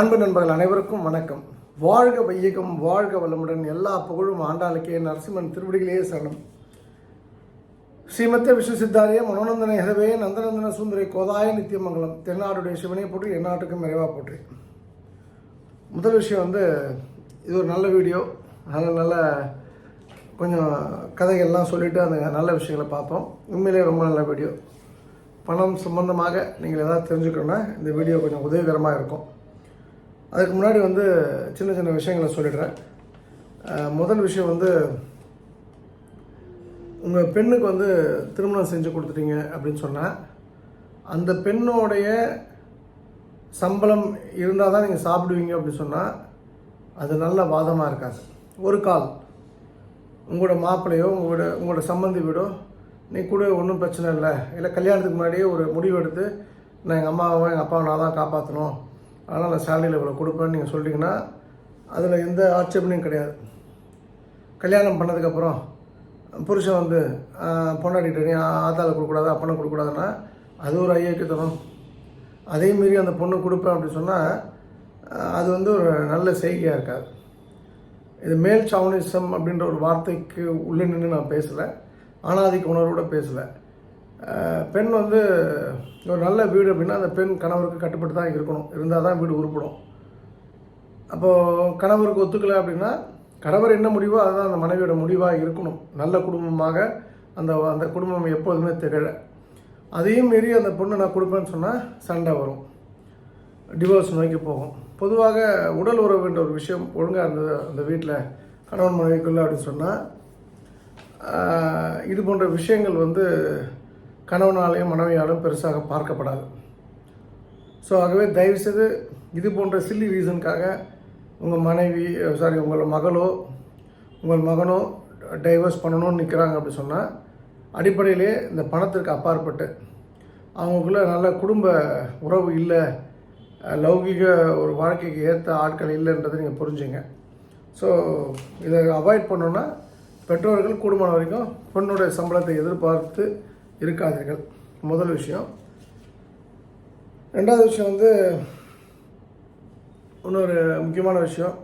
அன்பு நண்பர்கள் அனைவருக்கும் வணக்கம். வாழ்க வையகம் வாழ்க வளமுடன் எல்லா புகழும் ஆண்டாளுக்கே நரசிம்மன் திருவடிகளே சரணம். ஸ்ரீமத்த விஸ்வசித்தாரிய மனோநந்தன ஹதவே நந்தநந்தன சுந்தரி கோதாய நித்தியமங்கலம் தென்னாடுடைய சிவனை போற்றி எந்நாட்டுக்கும் நிறைவாக போற்றி. முதல் விஷயம் வந்து இது ஒரு நல்ல வீடியோ. நல்ல நல்ல கொஞ்சம் கதைகள்லாம் சொல்லிவிட்டு அந்த நல்ல விஷயங்களை பார்ப்போம். உண்மையிலேயே ரொம்ப நல்ல வீடியோ. பணம் சம்பந்தமாக நீங்கள் எதாவது தெரிஞ்சுக்கணுன்னா இந்த வீடியோ கொஞ்சம் உதவிகரமாக இருக்கும். அதுக்கு முன்னாடி வந்து சின்ன சின்ன விஷயங்களை சொல்லிடுறேன். முதல் விஷயம் வந்து உங்கள் பெண்ணுக்கு வந்து திருமணம் செஞ்சு கொடுத்துட்டீங்க அப்படின்னு சொன்னால் அந்த பெண்ணோடைய சம்பளம் இருந்தால் தான் நீங்கள் சாப்பிடுவீங்க அப்படின்னு சொன்னால் அது நல்ல வாதமாக இருக்காது. ஒரு கால் உங்களோட மாப்பிள்ளையோ உங்களோட உங்களோட சம்மந்தி வீடோ நீ கூட ஒன்றும் பிரச்சனை இல்லை. இல்லை கல்யாணத்துக்கு முன்னாடியே ஒரு முடிவு எடுத்து நான் எங்கள் அம்மாவை எங்கள் அப்பாவை நான் தான் காப்பாற்றணும் அதனால் நான் சேலரியில் இவ்வளோ கொடுப்பேன்னு நீங்கள் சொல்லிட்டீங்கன்னா அதில் எந்த ஆட்சேபனையும் கிடையாது. கல்யாணம் பண்ணதுக்கப்புறம் புருஷன் வந்து ஆஹ், பொண்டாட்டிகிட்ட நீ ஆத்தால கொடுக்கக்கூடாது அப்பனை கொடுக்கக்கூடாதுன்னா அது ஒரு ஐயக்கத்தனம் அதே மீறி அந்த பொண்ணு கொடுப்பேன் அப்படின்னு சொன்னால் அது வந்து ஒரு நல்ல செய்கையாக இருக்காது. இது மேல் சாவனிசம் அப்படின்ற ஒரு வார்த்தைக்கு உள்ளே நின்று நான் பேசலை. ஆணாதிக்க உணர்வோட பேசலை. பெண் வந்து ஒரு நல்ல வீடு அப்படின்னா அந்த பெண் கணவருக்கு கட்டுப்பட்டு தான் இருக்கணும். இருந்தால் தான் வீடு உருப்படும். அப்போது கணவருக்கு ஒத்துக்கலை அப்படின்னா கணவர் என்ன முடிவோ அதுதான் அந்த மனைவியோட முடிவாக இருக்கணும். நல்ல குடும்பமாக அந்த அந்த குடும்பம் எப்போதுமே திகழ. அதையும் மீறி அந்த பொண்ணு நான் கொடுப்பேன்னு சொன்னால் சண்டை வரும். டிவோர்ஸ் நோக்கி போகும். பொதுவாக உடல் உறவுன்ற ஒரு விஷயம் ஒழுங்காக இருந்தது அந்த வீட்டில் கணவன் மனைவிக்குள்ள அப்படின்னு சொன்னால் இது போன்ற விஷயங்கள் வந்து கணவனாலையும் மனைவியாலும் பெருசாக பார்க்கப்படாது. ஸோ ஆகவே தயவுசெய்து இது போன்ற சில்லி ரீசனுக்காக உங்கள் மனைவி சாரி உங்கள் மகளோ உங்கள் மகனோ டைவர்ஸ் பண்ணணும்னு நிற்கிறாங்க அப்படி சொன்னால் அடிப்படையிலே இந்த பணத்திற்கு அப்பாற்பட்டு அவங்களுக்குள்ள நல்ல குடும்ப உறவு இல்லை லௌகிக ஒரு வாழ்க்கைக்கு ஏற்ற ஆட்கள் இல்லைன்றதை நீங்கள் புரிஞ்சுங்க. ஸோ இதை அவாய்ட் பண்ணோன்னா பெற்றோர்கள் கூடுமான வரைக்கும் பெண்ணுடைய சம்பளத்தை எதிர்பார்த்து இருக்காதீர்கள். முதல் விஷயம். ரெண்டாவது விஷயம் வந்து இன்னொரு முக்கியமான விஷயம்.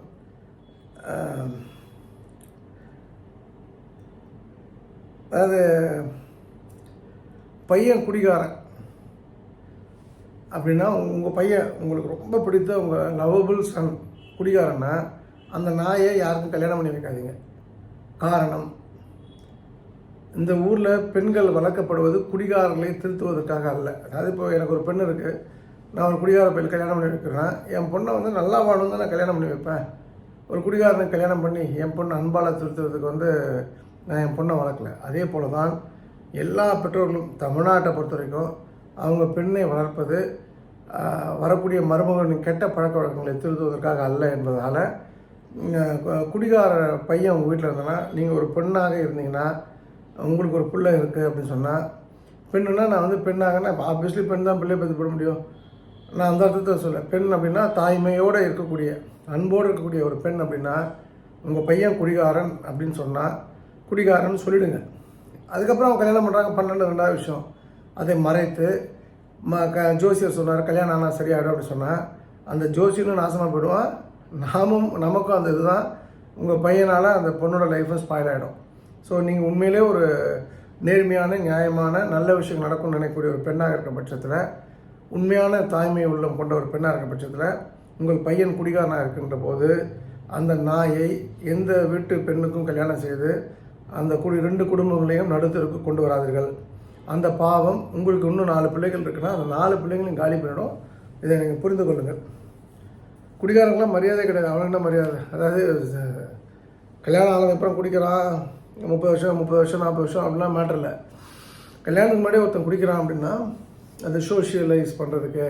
அதாவது பையன் குடிகாரன் அப்படின்னா உங்கள் பையன் உங்களுக்கு ரொம்ப பிடித்த உங்கள் லவபிள் சன் குடிகாரன்னா அந்த நாயை யாருக்கும் கல்யாணம் பண்ணி வைக்காதீங்க. காரணம் இந்த ஊரில் பெண்கள் வளர்க்கப்படுவது குடிகாரர்களை திருத்துவதற்காக அல்ல. அதாவது இப்போ எனக்கு ஒரு பெண் இருக்குது நான் ஒரு குடிகார பெண் கல்யாணம் பண்ணி வைக்கிறேன். என் பொண்ணை வந்து நல்லா வாழணும் தான் நான் கல்யாணம் பண்ணி வைப்பேன். ஒரு குடிகாரனுக்கு கல்யாணம் பண்ணி என் பொண்ணு அன்பால் திருத்துறதுக்கு வந்து நான் என் பொண்ணை வளர்க்கல. அதே போல தான் எல்லா பெற்றோர்களும் தமிழ்நாட்டை பொறுத்த வரைக்கும் அவங்க பெண்ணை வளர்ப்பது வரக்கூடிய மருமகனின் கெட்ட பழக்க வழக்கங்களை திருத்துவதற்காக அல்ல என்பதால் குடிகார பையன் உங்கள் வீட்டில் இருந்தனா நீங்கள் ஒரு பெண்ணாக இருந்தீங்கன்னா உங்களுக்கு ஒரு பிள்ளை இருக்குது அப்படின்னு சொன்னால் பெண்ணுன்னா நான் வந்து பெண்ணாகனா ஆப்வியஸ்லி பெண் தான் பிள்ளை பற்றி போட முடியும். நான் அந்த அர்த்தத்தை சொல்ல பெண் அப்படின்னா தாய்மையோடு இருக்கக்கூடிய அன்போடு இருக்கக்கூடிய ஒரு பெண் அப்படின்னா உங்கள் பையன் குடிகாரன் அப்படின்னு சொன்னால் குடிகாரன் சொல்லிடுங்க. அதுக்கப்புறம் அவங்க கல்யாணம் பண்ணுறாங்க பன்னெண்டு ரெண்டாவது விஷயம். அதை மறைத்து ம க ஜோசியர் சொன்னார் கல்யாணம் ஆனால் சரியாயிடும் அப்படின்னு சொன்னால் அந்த ஜோசியனும் நாசமாக போயிடுவான். நாமும் நமக்கும் அந்த இதுதான். உங்கள் பையனால் அந்த பொண்ணோட லைஃப்பும் ஸ்பாயில் ஆகிடும் ஸோ நீங்கள் உண்மையிலே ஒரு நேர்மையான நியாயமான நல்ல விஷயம் நடக்கும்னு நினைக்கக்கூடிய ஒரு பெண்ணாக இருக்கிற பட்சத்தில் உண்மையான தாய்மை உள்ளம் கொண்ட ஒரு பெண்ணாக இருக்கிற பட்சத்தில் உங்கள் பையன் குடிகாரனாக இருக்கின்ற போது அந்த நாயை எந்த வீட்டு பெண்ணுக்கும் கல்யாணம் செய்து அந்த குடி ரெண்டு குடும்பங்களையும் நடுத்தருக்கு கொண்டு வராதீர்கள். அந்த பாவம் உங்களுக்கு இன்னும் நாலு பிள்ளைகள் இருக்குன்னா அந்த நாலு பிள்ளைங்களையும் காலி பண்ணிடும். இதை நீங்கள் புரிந்து கொள்ளுங்கள். குடிகாரங்களாம் மரியாதை கிடையாது அவனுக்கு என்ன மரியாதை? அதாவது கல்யாணம் ஆனதுக்கப்புறம் குடிக்கிறான் முப்பது வருஷம் முப்பது வருஷம் நாற்பது வருஷம் அப்படிலாம் மேட்டர் இல்லை. கல்யாணத்துக்கு முன்னாடி ஒருத்தன் குடிக்கிறான் அப்படின்னா அது சோஷியலைஸ் பண்ணுறதுக்கு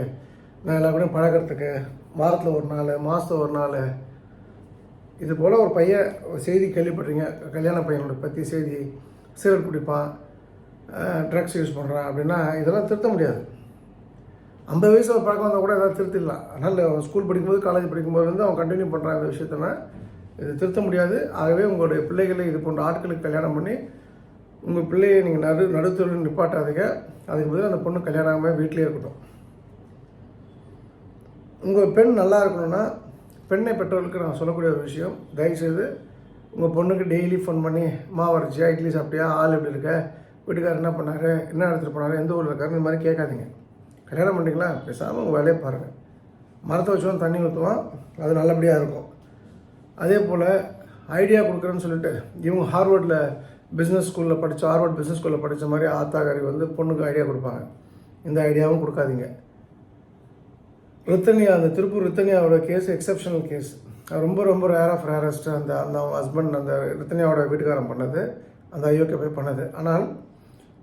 நான் எல்லா கூடயும் பழகிறதுக்கு வாரத்தில் ஒரு நாள் மாதத்தில் ஒரு நாள் இது போல் ஒரு பையன் ஒரு செய்தி கேள்விப்படுறீங்க கல்யாண பையனோட பற்றி செய்தி சிகரெட் குடிப்பான் ட்ரக்ஸ் யூஸ் பண்ணுறான் அப்படின்னா இதெல்லாம் திருத்த முடியாது. ஐம்பது வயசு ஒரு பழக்கம் வந்தால் கூட எதாவது திருத்திடலாம். அதனால் அவன் ஸ்கூல் படிக்கும்போது காலேஜ் படிக்கும்போது வந்து அவன் கண்டினியூ பண்ணுறான் இந்த விஷயத்தனா இது திருத்த முடியாது. ஆகவே உங்களுடைய பிள்ளைகளை இது போன்ற ஆட்களுக்கு கல்யாணம் பண்ணி உங்கள் பிள்ளையை நீங்கள் நடு நடுத்தொழில் நிப்பாட்டாதீங்க. அதுக்கு பதில் அந்த பொண்ணு கல்யாணம் வீட்டிலே இருக்கட்டும். உங்கள் பெண் நல்லா இருக்கணும்னா பெண்ணை பெற்றோர்களுக்கு நான் சொல்லக்கூடிய ஒரு விஷயம் தயவுசெய்து உங்கள் பொண்ணுக்கு டெய்லி ஃபோன் பண்ணி மாவு அரைச்சியா இட்லி சாப்பிட்டியா? ஆள் எப்படி இருக்க? வீட்டுக்காரர் என்ன பண்ணார்? என்ன எடுத்துகிட்டு போனாரு? எந்த ஊரில் இருக்காரு? இந்த மாதிரி கேட்காதீங்க. கல்யாணம் பண்ணிங்களா பேசாமல் உங்கள் வேலையை பாருங்கள் மரத்தை வச்சோம் தண்ணி ஊற்றுவோம் அது நல்லபடியாக இருக்கும். அதே போல் ஐடியா கொடுக்குறேன்னு சொல்லிட்டு இவங்க ஹார்வர்டில் பிஸ்னஸ் ஸ்கூலில் படித்த ஹார்வர்ட் பிஸ்னஸ் ஸ்கூலில் படித்த மாதிரி ஆத்தாகாரி வந்து பொண்ணுக்கு ஐடியா கொடுப்பாங்க. இந்த ஐடியாவும் கொடுக்காதீங்க. ரித்தனியா அந்த திருப்பூர் ரித்தனியாவோட கேஸ் எக்ஸப்ஷனல் கேஸ் ரொம்ப ரொம்ப ரேர் ஆஃப் ரேரஸ்ட் அந்த அந்த ஹஸ்பண்ட் அந்த ரித்தனியாவோட வீட்டுக்காரன் பண்ணது. அந்த ஐயோக்கே போய் பண்ணது. ஆனால்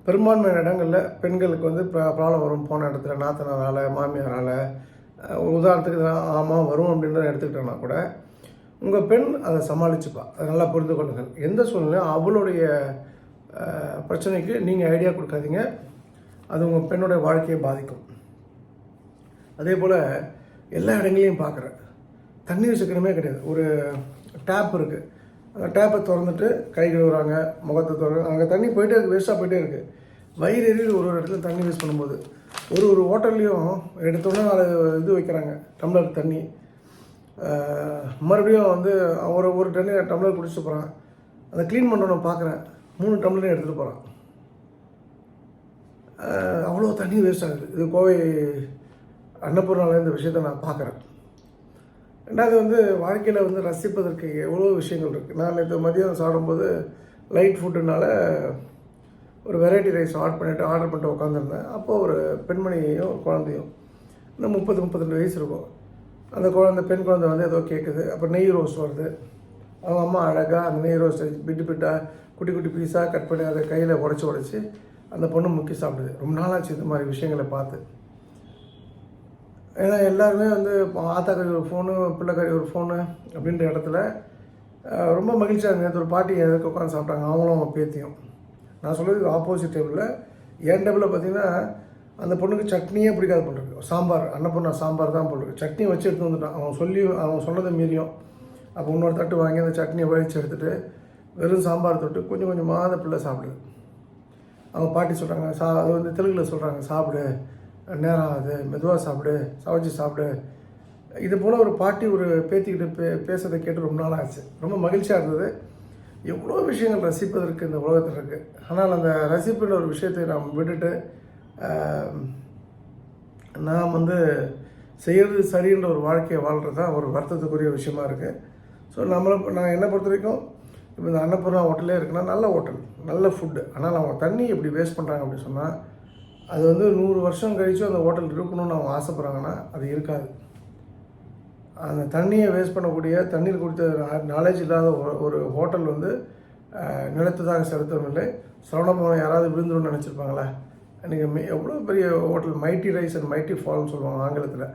பெரும்பான்மையான இடங்களில் பெண்களுக்கு வந்து ப்ராப்ளம் வரும். போன இடத்துல நாத்தனாரால் மாமியாரால் உதாரணத்துக்கு ஆமாம் வரும் அப்படின்றத எடுத்துக்கிட்டோன்னா கூட உங்கள் பெண் அதை சமாளிச்சுப்பா. அதை நல்லா புரிந்து கொள்ளுங்கள். எந்த சூழ்நிலையும் அவளுடைய பிரச்சனைக்கு நீங்கள் ஐடியா கொடுக்காதீங்க. அது உங்கள் பெண்ணுடைய வாழ்க்கையை பாதிக்கும். அதே போல் எல்லா இடங்களையும் பார்க்குறேன் தண்ணீர் சிக்கனமே கிடையாது. ஒரு டேப் இருக்குது அந்த டேப்பை திறந்துட்டு கை கழுவுறாங்க முகத்தை திறந்து அங்கே தண்ணி போயிட்டே இருக்குது வேஸ்ட்டாக போயிட்டே இருக்குது வயிறு எரியுது ஒரு ஒரு இடத்துல தண்ணி வேஸ்ட் பண்ணும்போது. ஒரு ஒரு ஹோட்டல்லையும் எடுத்தோன்னே நாலு இது வைக்கிறாங்க. டம்ளர் தண்ணி. மறுபடியும் வந்து ஒரு ஒரு டன்னு டம்ளர் குடிச்சிட்டு போகிறான் அதை க்ளீன் பண்ணுறவனை பார்க்குறேன். மூணு டம்ளரையும் எடுத்துகிட்டு போகிறான் அவ்வளோ தண்ணி வேஸ்ட் ஆகுது. இது கோவை அன்னபூர்ணாவில் இந்த விஷயத்தை நான் பார்க்குறேன். ரெண்டாவது வந்து வாழ்க்கையில் வந்து ரசிப்பதற்கு எவ்வளோ விஷயங்கள் இருக்குது நான் நேற்று மதியம் சாப்பிடும்போது லைட் ஃபுட்டுனால ஒரு வெரைட்டி ரைஸ் ஆர்டர் பண்ணிவிட்டு ஆர்டர் பண்ணிட்டு உட்காந்துருந்தேன் அப்போது ஒரு பெண்மணியையும் குழந்தையும் இன்னும் முப்பது முப்பத்தெண்டு வயசு இருக்கும். அந்த குழந்தை பெண் குழந்தை வந்து ஏதோ கேட்குது அப்புறம் நெய் ரோஸ் வருது. அவங்க அம்மா அழகாக அந்த நெய் ரோஸ் பிட்டு பிட்டாக குட்டி குட்டி பீஸாக கட் பண்ணி அதை கையில் உடச்சி உடச்சி அந்த பொண்ணு முக்கி சாப்பிடுது. ரொம்ப நாளாச்சு இந்த மாதிரி விஷயங்களை பார்த்து. ஏன்னா எல்லாருமே வந்து ஆத்தா கறி ஒரு ஃபோனு பிள்ளைக்கறி ஒரு ஃபோனு அப்படின்ற இடத்துல ரொம்ப மகிழ்ச்சியாக இருந்தது. நேற்று ஒரு பாட்டி எதுக்கு உட்காந்து சாப்பிட்டாங்க? அவங்களும் அவங்க பேத்தியும். நான் சொல்கிறது ஆப்போசிட் டேபிளில் என் டேபிளில் பார்த்தீங்கன்னா அந்த பொண்ணுக்கு சட்னியே பிடிக்காது போட்டிருக்கு சாம்பார் அன்னப்பூர்ணா சாம்பார் தான் போட்டிருக்கு சட்னி வச்சு எடுத்து வந்துட்டான். அவன் சொல்லி அவன் சொன்னதை மீறியும். அப்போ இன்னொரு தட்டு வாங்கி அந்த சட்னியை வழித்து எடுத்துகிட்டு வெறும் சாம்பார் தொட்டு கொஞ்சம் கொஞ்சமாக அந்த பிள்ளை சாப்பிடுது. அவங்க பாட்டி சொல்கிறாங்க சா அது வந்து தெலுங்கில் சொல்கிறாங்க சாப்பிடு நேரம் ஆகுது மெதுவாக சாப்பிடு சமைச்சு சாப்பிடு. இது போல் ஒரு பாட்டி ஒரு பேத்திக்கிட்ட பே பேசுறதை கேட்டு ரொம்ப நாள் ஆச்சு. ரொம்ப மகிழ்ச்சியாக இருந்தது. எவ்வளோ விஷயங்கள் ரசிப்பதற்கு இந்த உலகத்தில் இருக்குது ஆனால் அந்த ரசிப்புன்ற ஒரு விஷயத்தை நாம் விட்டுட்டு நான் நாம் வந்து செய்கிறது சரின்ற ஒரு வாழ்க்கையை வாழ்கிறது தான் ஒரு வருத்தத்துக்குரிய விஷயமா இருக்குது ஸோ நம்மளை நான் என்னை பொறுத்த வரைக்கும் இப்போ இந்த அன்னபூர்ணா ஹோட்டலே இருக்குன்னா நல்ல ஹோட்டல் நல்ல ஃபுட்டு ஆனால் அவங்க தண்ணி எப்படி வேஸ்ட் பண்ணுறாங்க அப்படின்னு சொன்னால் அது வந்து நூறு வருஷம் கழிச்சு அந்த ஹோட்டல் இருக்கணும்னு அவங்க ஆசைப்பட்றாங்கன்னா அது இருக்காது. அந்த தண்ணியை வேஸ்ட் பண்ணக்கூடிய தண்ணீர் கொடுத்த நாலேஜ் இல்லாத ஒரு- ஹோட்டல் வந்து அஹ், நிலத்ததாக செலுத்தவும் இல்லை. யாராவது விழுந்துடும் நினச்சிருப்பாங்களே இன்றைக்கி மி எவ்வளோ பெரிய hotel mighty rise and mighty ஃபால்னு சொல்லுவாங்க ஆங்கிலத்தில்.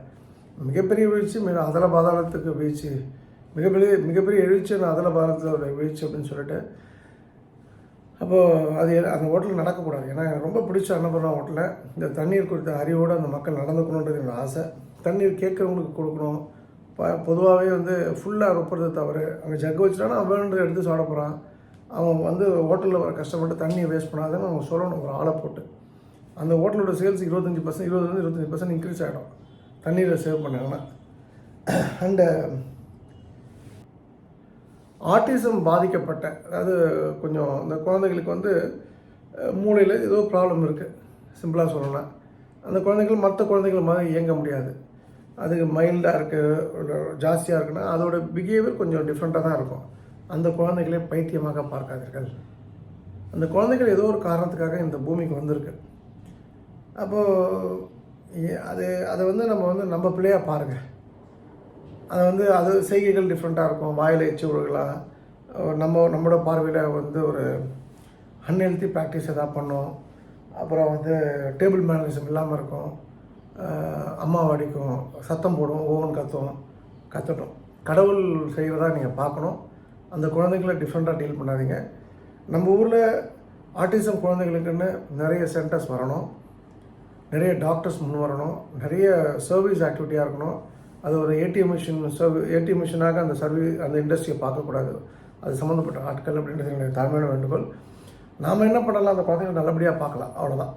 மிகப்பெரிய வீழ்ச்சி மிக அதல பாதாளத்துக்கு வீழ்ச்சி. மிகப்பெரிய மிகப்பெரிய எழுச்சி அதல பாதாளத்தில் ஒரு வீழ்ச்சி அப்படின்னு சொல்லிட்டு. அப்போது அது அந்த ஹோட்டலில் நடக்கக்கூடாது. ஏன்னா எனக்கு ரொம்ப பிடிச்ச அன்னபூர்ணா ஹோட்டலில் இந்த தண்ணீர் குறித்த அறிவோடு அந்த மக்கள் நடந்துக்கணுன்றது என்னோடய ஆசை. தண்ணீர் கேட்குறவங்களுக்கு கொடுக்கணும். ப பொதுவாகவே வந்து ஃபுல்லாக ரொப்புறது தவிர அங்கே ஜக்கு வச்சுட்டானா அவன் வேணுன்றதை எடுத்து சாப்பிட போகிறான் அவன் வந்து ஹோட்டலில் வர கஷ்டப்பட்டு தண்ணியை வேஸ்ட் பண்ணாதுன்னு அவங்க சொல்லணும். ஒரு ஆளை போட்டு. அந்த ஹோட்டலோட சேல்ஸ் இருபத்தஞ்சி பர்சன்ட் இருபதுலேருந்து இருபத்தஞ்சி பர்சன்ட் இன்க்ரீஸ் ஆகிடும் தண்ணீரை சேவ் பண்ணாங்கன்னா அண்டு ஆட்டிசம் பாதிக்கப்பட்ட அதாவது கொஞ்சம் இந்த குழந்தைகளுக்கு வந்து மூளையில் ஏதோ ப்ராப்ளம் இருக்குது சிம்பிளாக சொல்லலாம் அந்த குழந்தைகள் மற்ற குழந்தைகள் மாதிரி இயங்க முடியாது. அதுக்கு மைல்டாக இருக்குது ஜாஸ்தியாக இருக்குன்னா அதோட பிஹேவியர் கொஞ்சம் டிஃப்ரெண்ட்டாக தான் இருக்கும். அந்த குழந்தைகளை பைத்தியமாக பார்க்காதீர்கள். அந்த குழந்தைகள் ஏதோ ஒரு காரணத்துக்காக இந்த பூமிக்கு வந்திருக்கு. அப்போது அது அதை வந்து நம்ம வந்து நம்ம பிள்ளையாக பாருங்கள் அதை வந்து அது செய்கைகள் டிஃப்ரெண்ட்டாக இருக்கும். வாயில் எச்சு விழுகலாம் நம்ம நம்மளோட பார்வையில் வந்து ஒரு அன்ஹெல்த்தி ப்ராக்டிஸ் எதாவது பண்ணோம். அப்புறம் வந்து டேபிள் மேனரிசம் இல்லாமல் இருக்கும். அம்மா வடிக்கும். சத்தம் போடும் ஓவன் கத்தும் கத்தட்டும். கடவுள் செய்வதாக நீங்கள் பார்க்கணும். அந்த குழந்தைங்கள டிஃப்ரெண்ட்டாக டீல் பண்ணாதீங்க. நம்ம ஊரில் ஆட்டிசம் குழந்தைகளுக்குன்னு நிறைய சென்டர்ஸ் வரணும். நிறைய டாக்டர்ஸ் முன் வரணும். நிறைய சர்வீஸ் ஆக்டிவிட்டியாக இருக்கணும். அது ஒரு ஏடிஎம் மிஷின் சர்வீ ஏடிஎம் மிஷினாக அந்த சர்வீஸ் அந்த இண்டஸ்ட்ரியை பார்க்கக்கூடாது. அது சம்மந்தப்பட்ட ஆட்கள் அப்படின்றது என்னுடைய தாழ்மையான வேண்டுகோள். நாம் என்ன பண்ணலாம்? அந்த குழந்தைங்க நல்லபடியாக பார்க்கலாம். அவ்வளோதான்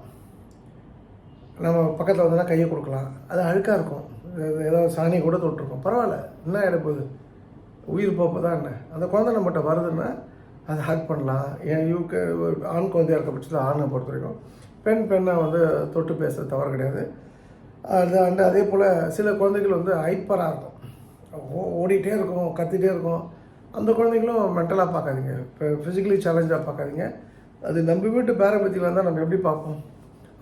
நம்ம பக்கத்தில் வந்தோன்னா கையை கொடுக்கலாம். அது அழுக்காக இருக்கும். ஏதோ- சாணியை சாணி கூட தொட்டிருக்கோம். பரவாயில்ல. என்ன ஆகிட போகுது? உயிர் போப்போ தான் என்ன? அந்த குழந்தை நம்மகிட்ட வருதுன்னா அதை ஹேக் பண்ணலாம். ஏன் யூ ஒரு ஆண் குழந்தையாக இருக்க பட்சத்தில் ஆணை பொறுத்த வரைக்கும் பெண் பெண்ணை வந்து தொட்டு பேச தவறு கிடையாது. அது அண்டு அதே போல் சில குழந்தைகள் வந்து ஹைப்பராக இருக்கும். ஓடிட்டே இருக்கும் கத்திகிட்டே இருக்கும். அந்த குழந்தைங்களும் மென்டலாக பார்க்காதீங்க. இப்போ ஃபிசிக்கலி சேலஞ்சாக பார்க்காதீங்க. அது நம்ம வீட்டு பேரம்பத்தியில் வந்தால் நம்ம எப்படி பார்ப்போம்?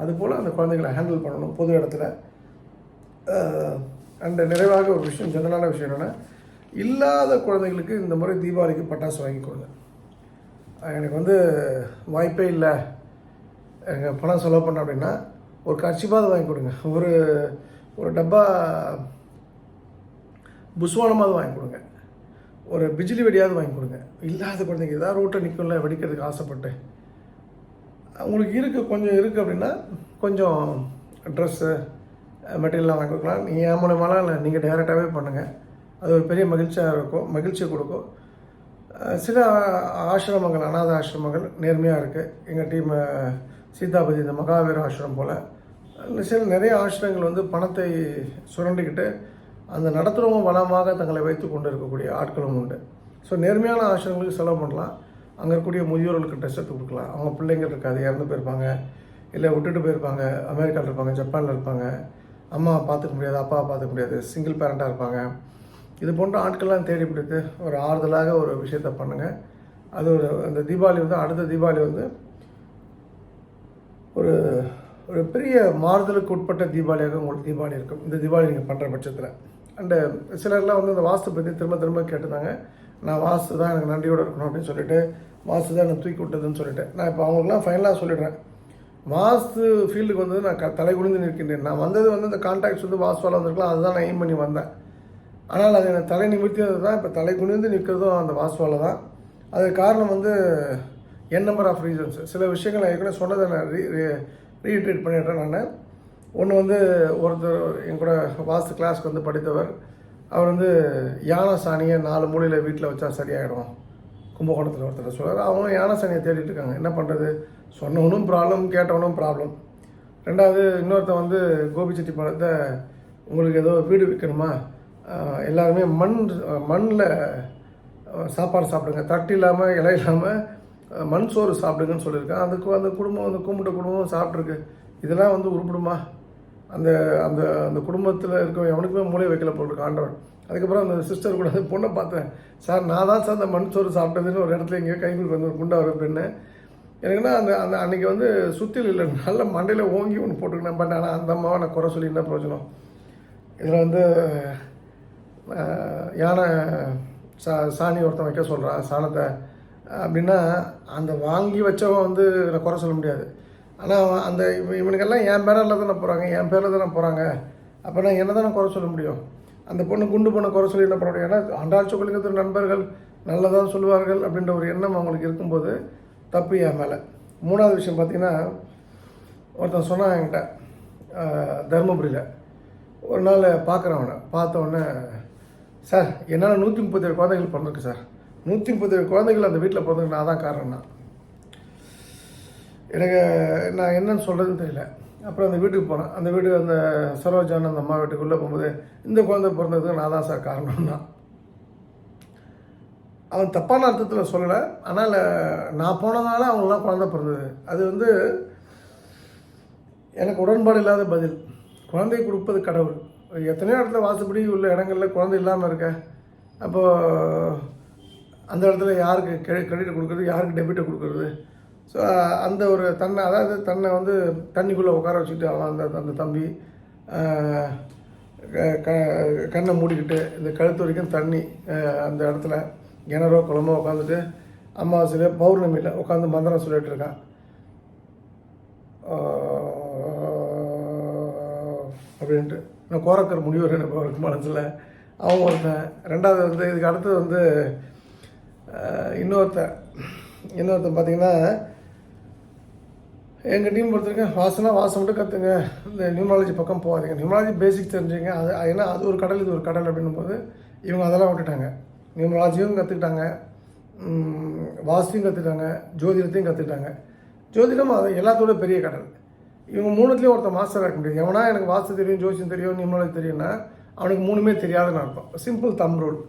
அதுபோல் அந்த குழந்தைகளை ஹேண்டில் பண்ணணும் பொது இடத்துல. அண்டு நிறைவாக ஒரு விஷயம் ஜெனரலான விஷயம் என்னென்னா இல்லாத குழந்தைகளுக்கு இந்த முறை தீபாவளிக்கு பட்டாசு வாங்கி கொடுங்க. எனக்கு வந்து வாய்ப்பே இல்லை. எங்கள் பணம் செலவு பண்ண அப்படின்னா ஒரு கட்சிப்பாவது வாங்கி கொடுங்க. ஒரு ஒரு டப்பா புஸ்வானமாவது வாங்கி கொடுங்க. ஒரு பிஜிலி வெடியாவது வாங்கி கொடுங்க. இல்லாத குழந்தைங்க ஏதாவது ரோட்டில் நிற்கும்ல வெடிக்கிறதுக்கு ஆசைப்பட்டு. உங்களுக்கு இருக்குது கொஞ்சம் இருக்குது அப்படின்னா கொஞ்சம் ட்ரெஸ்ஸு மெட்டீரியல்லாம் வாங்கி கொடுக்கலாம். நீங்கள் என் மூலமாலாம் இல்லை நீங்கள் டைரெக்டாகவே பண்ணுங்கள் அது ஒரு பெரிய மகிழ்ச்சியாக இருக்கும் மகிழ்ச்சியை கொடுக்கும். சில ஆசிரமங்கள் அனாத ஆசிரமங்கள் நேர்மையாக இருக்குது எங்கள் டீம் சீதாபதி இந்த மகாவீர ஆசிரமம் போல் சில நிறைய ஆசிரங்கள் வந்து பணத்தை சுரண்டிக்கிட்டு அந்த நடத்துகிறவங்க வளமாக தங்களை வைத்து கொண்டு இருக்கக்கூடிய ஆட்களும் உண்டு. ஸோ நேர்மையான ஆசிரமங்களுக்கு செலவு பண்ணலாம். அங்கே இருக்கக்கூடிய முதியோர்களுக்கு ட்ரெஸ் கொடுக்கலாம். அவங்க பிள்ளைங்க இருக்காது இறந்து போயிருப்பாங்க. இல்லை விட்டுட்டு போயிருப்பாங்க. அமெரிக்காவில் இருப்பாங்க ஜப்பானில் இருப்பாங்க. அம்மா பார்த்துக்க முடியாது அப்பா பார்த்துக்க முடியாது. சிங்கிள் பேரண்ட்டாக இருப்பாங்க. இது போன்ற ஆட்கள்லாம் தேடி பிடித்து ஒரு ஆறுதலாக ஒரு விஷயத்த பண்ணுங்கள் அது ஒரு அந்த தீபாவளி வந்து அடுத்த தீபாவளி வந்து ஒரு ஒரு பெரிய மாறுதலுக்கு உட்பட்ட தீபாவளியாக உங்களுக்கு தீபாவளி இருக்கும். இந்த தீபாவளி நீங்கள் பண்ணுற பட்சத்தில். அண்டு சிலர்லாம் வந்து இந்த வாஸ்து பற்றி திரும்ப திரும்ப கேட்டிருந்தாங்க நான் வாஸ்து தான் எனக்கு நன்றியோடு இருக்கணும் அப்படின்னு சொல்லிட்டு வாஸ்து தான் எனக்கு தூக்கி விட்டதுன்னு சொல்லிட்டு. நான் இப்போ அவங்களுக்குலாம் ஃபைனலாக சொல்லிடுறேன். வாஸ்து ஃபீல்டுக்கு வந்து நான் க தலை குனிந்து நிற்கின்றேன். நான் வந்தது வந்து இந்த கான்டாக்ட்ஸ் வந்து வாஸ்துவால் வந்திருக்கலாம். அதுதான் நான் எய்ம் பண்ணி வந்தேன். ஆனால் அது எனக்கு தலை நிமிர்த்தியது தான். இப்போ தலை குனிந்து நிற்கிறதும் அந்த வாஸ்துவால் தான். அதுக்கு காரணம் வந்து என் நம்பர் ஆஃப் ரீசன்ஸ் சில விஷயங்கள் நான் ஏற்கனவே சொன்னதை நான் ரீ ரீட்ரீட் பண்ணிடுறேன் நான். ஒன்று வந்து ஒருத்தர் என் கூட வாஸ்து கிளாஸ்க்கு வந்து படித்தவர். அவர் வந்து யானை சாணியை நாலு மூலையில் வீட்டில் வச்சா சரியாயிடும். கும்பகோணத்தில் ஒருத்தர் சொல்கிறார் அவங்களும் யானை சாணியை தேடிட்டு இருக்காங்க. என்ன பண்ணுறது சொன்னவனும் ப்ராப்ளம் கேட்டவனும் ப்ராப்ளம் ரெண்டாவது இன்னொருத்தன் வந்து கோபிச்செட்டி பழத்தை உங்களுக்கு ஏதோ வீடு விற்கணுமா எல்லாருமே மண் மண்ணில் சாப்பாடு சாப்பிடுங்க. தட்டு இல்லாமல் இலை இல்லாமல் மண் சோறு சாப்பிடுங்கன்னு சொல்லியிருக்கேன். அந்த அந்த குடும்பம் அந்த கும்பிட்ட குடும்பம் சாப்பிட்ருக்கு இதெல்லாம் வந்து உருப்பிடுமா? அந்த அந்த அந்த குடும்பத்தில் இருக்க எவனுக்குமே மூளை வைக்கல போட்டிருக்கு ஆண்டவன். அதுக்கப்புறம் அந்த சிஸ்டர் கூட அந்த பொண்ணை பார்த்தேன். சார் நான் தான் சார் அந்த மண் சோறு சாப்பிட்டதுன்னு ஒரு இடத்துல எங்கேயோ கைகளுக்கு வந்து ஒரு குண்டா வர பெண்ணு. எனக்குன்னா அந்த அந்த அன்றைக்கி வந்து சுற்றில் இல்லை. நல்ல மண்டையில் ஓங்கி ஒன்று போட்டுக்கினேன். பட் ஆனால் அந்த அம்மாவை நான் குறை சொல்லி என்ன பிரயோஜனம்? இதில் வந்து யானை சா சாணி ஒருத்தன் வைக்க சொல்கிறான் சாணத்தை அப்படின்னா அந்த வாங்கி வச்சவன் வந்து நான் குறை சொல்ல முடியாது. ஆனால் அந்த இவனுக்கெல்லாம் என் பேரில் தானே போகிறாங்க என் பேரில் தானே போகிறாங்க அப்போ நான் என்ன தானே குறை சொல்ல முடியும்? அந்த பொண்ணு குண்டு பொண்ணை குறை சொல்லி என்ன பண்ண முடியும் ஏன்னா அன்றாட சொல்லுங்கிறது நண்பர்கள் நல்லதாக சொல்லுவார்கள் அப்படின்ற ஒரு எண்ணம் அவங்களுக்கு இருக்கும்போது தப்பு என் மேலே. மூணாவது விஷயம் பார்த்திங்கன்னா ஒருத்தன் சொன்னான் என்கிட்ட தருமபுரியில். ஒரு நாள் பார்க்குறேன் அவனை. பார்த்த உடனே சார் என்னால் நூற்றி முப்பத்தேழு குழந்தைகள் பிறந்திருக்கு சார். நூற்றி முப்பத்தேழு குழந்தைகள் அந்த வீட்டில் பிறந்திருக்கு நான் தான் காரணம்னா. எனக்கு நான் என்னன்னு சொல்கிறதுன்னு தெரியல. அப்புறம் அந்த வீட்டுக்கு போனேன். அந்த வீடு அந்த சரோஜான் அந்த அம்மா வீட்டுக்குள்ளே போகும்போது இந்த குழந்தை பிறந்ததுக்கு நான் தான் சார் காரணம்னா. அவன் தப்பான அர்த்தத்தில் சொல்லலை. ஆனால் நான் போனதால அவங்களாம் குழந்தை பிறந்தது. அது வந்து எனக்கு உடன்பாடு இல்லாத பதில். குழந்தை கொடுப்பது கடவுள். எத்தனையோ இடத்துல வாசப்படி உள்ள இடங்களில் குழந்தை இல்லாமல் இருக்க. அப்போது அந்த இடத்துல யாருக்கு கிரெ கிரெடிட் கொடுக்குறது யாருக்கு டெபிட்டை கொடுக்குறது? ஸோ அந்த ஒரு தன்னை அதாவது தன்னை வந்து தண்ணிக்குள்ளே உட்கார வச்சுட்டு அவன் அந்த அந்த தம்பி க- க- கண்ணை மூடிக்கிட்டு இந்த கழுத்து வரைக்கும் தண்ணி அந்த இடத்துல கிணறோ குளமோ உட்காந்துட்டு அமாவாசையில் பௌர்ணமியில் உட்காந்து மந்திரம் சொல்லிகிட்டு இருக்கான். அப்படின்ட்டு. நான் கோரக்கர் முடிவர் எனக்கு மனசில் அவன் ஒருத்தன். ரெண்டாவது வந்து இதுக்கு அடுத்தது வந்து இன்னொருத்தன் இன்னொருத்தன் பார்த்தீங்கன்னா எங்கள் டீம் பொறுத்தவரைக்கும் வாசனா வாசம் மட்டும் கற்றுங்க இந்த நியூமாலஜி பக்கம் போகாதீங்க. நியூமாலஜி பேசிக் தெரிஞ்சுங்க. அது ஏன்னா அது ஒரு கடல் இது ஒரு கடல் அப்படின்னும் போது இவங்க அதெல்லாம் விட்டுட்டாங்க. நியூமாலஜியும் கற்றுக்கிட்டாங்க வாஸ்தியும் கற்றுக்கிட்டாங்க ஜோதிடத்தையும் கற்றுக்கிட்டாங்க ஜோதிடம் அது எல்லாத்தோட பெரிய கடல். இவங்க மூணுத்துலேயும் ஒருத்தன் மாஸ்டராக இருக்க முடியாது. எவனா எனக்கு வாஸ்து தெரியும் ஜோசியம் தெரியும் நியூமாலஜி தெரியும்னா அவனுக்கு மூணுமே தெரியாதுன்னு அர்த்தம். சிம்பிள் தம் ரூல்